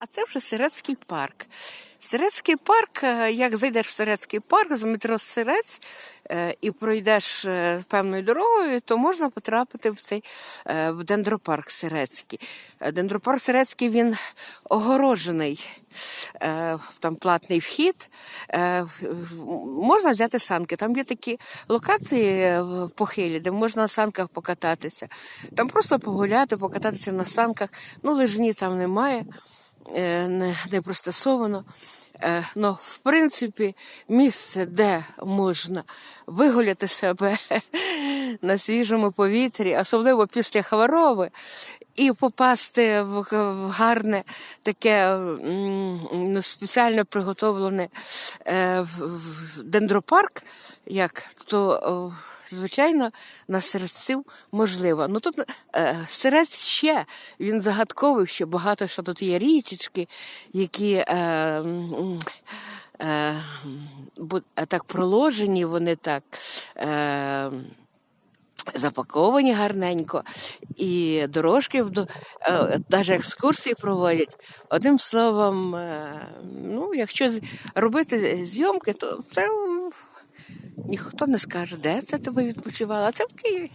А це вже Сирецький парк. Сирецький парк, е, як зайдеш в Сирецький парк з метро Сирець е, і пройдеш е, певною дорогою, то можна потрапити в цей в дендропарк Сирецький. Дендропарк Сирецький він огорожений. Там платний вхід. Можна взяти санки. Там є такі локації в похилі, де можна на санках покататися. Там просто погуляти, покататися на санках. Ну, лижні там немає не, не пристосовано. Е, Ну, в принципі, місце, де можна вигуляти себе на свіжому повітрі, особливо після хвороби, і попасти в гарне таке ну, спеціально приготовлене е, в дендропарк, як то. Звичайно, на серців можливо. Ну тут е, серець ще він загадковий, ще багато що тут є річечки, які е, е, е, так проложені, вони так. Е, Запаковані гарненько, і дорожки, навіть екскурсії проводять. Одним словом, е, ну, якщо робити зйомки, то це ніхто не скаже, де це тебе відпочивала. Це в Києві.